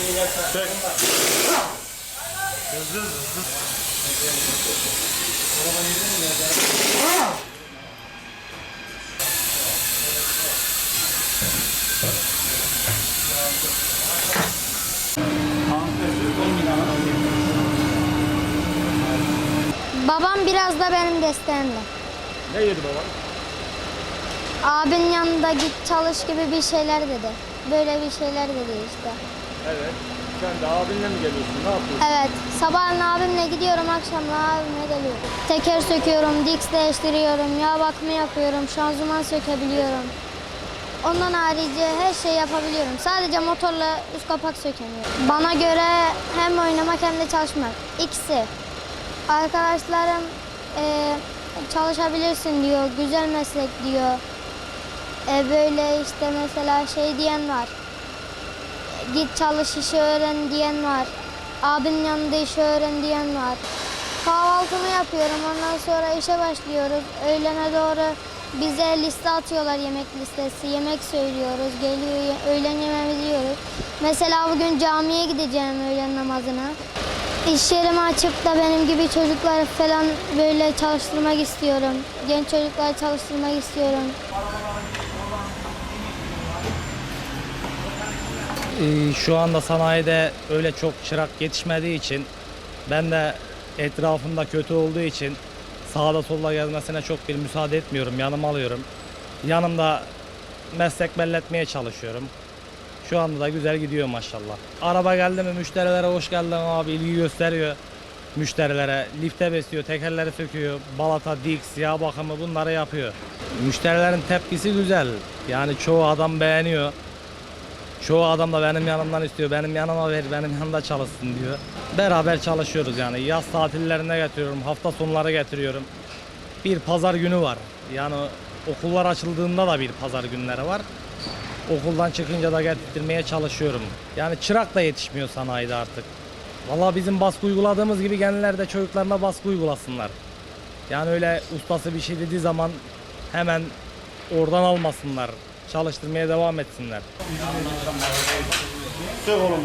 Çek. Hızlı hızlı. Babam biraz da benim desteğimde. Ne yedi baba? Abin yanında git çalış gibi bir şeyler dedi. Böyle bir şeyler dedi işte. Sen de abinle mi geliyorsun? Ne yapıyorsun? Evet, sabahın abimle gidiyorum, akşamla abimle geliyorum. Teker söküyorum, diks değiştiriyorum, yağ bakımı yapıyorum, şanzıman sökebiliyorum. Ondan harici her şey yapabiliyorum. Sadece motorla üst kapak sökemiyorum. Bana göre hem oynamak hem de çalışmak. İkisi. Arkadaşlarım eee, çalışabilirsin diyor, güzel meslek diyor. E, böyle işte mesela şey diyen var. Git çalış işi öğren diyen var. Abinin yanında işi öğren diyen var. Kahvaltımı yapıyorum ondan sonra işe başlıyoruz. Öğlene doğru bize liste atıyorlar yemek listesi. Yemek söylüyoruz. Geliyor öğlen yemeğimizi yiyoruz. Mesela bugün camiye gideceğim öğlen namazına. İş yerimi açıp da benim gibi çocuklar falan böyle çalıştırmak istiyorum. Genç çocuklar çalıştırmak istiyorum. Ee, şu anda sanayide öyle çok çırak yetişmediği için ben de etrafında kötü olduğu için sağda solda gezmesine çok bir müsaade etmiyorum. Yanıma alıyorum. Yanımda meslek belletmeye çalışıyorum. Şu anda da güzel gidiyor maşallah. Araba geldi mi müşterilere hoş geldin abi ilgi gösteriyor. Müşterilere lifte besliyor, tekerleri söküyor, balata, diks, yağ bakımı bunları yapıyor. Müşterilerin tepkisi güzel. Yani çoğu adam beğeniyor. Çoğu adam da benim yanımdan istiyor. Benim yanıma ver, benim yanımda çalışsın diyor. Beraber çalışıyoruz yani. Yaz tatillerinde getiriyorum, hafta sonları getiriyorum. Bir pazar günü var. Yani okullar açıldığında da bir pazar günleri var. Okuldan çıkınca da getirmeye çalışıyorum. Yani çırak da yetişmiyor sanayide artık. Vallahi bizim baskı uyguladığımız gibi gençler de çocuklarına baskı uygulasınlar. Yani öyle ustası bir şey dediği zaman hemen oradan almasınlar çalıştırmaya devam etsinler. Söv oğlum.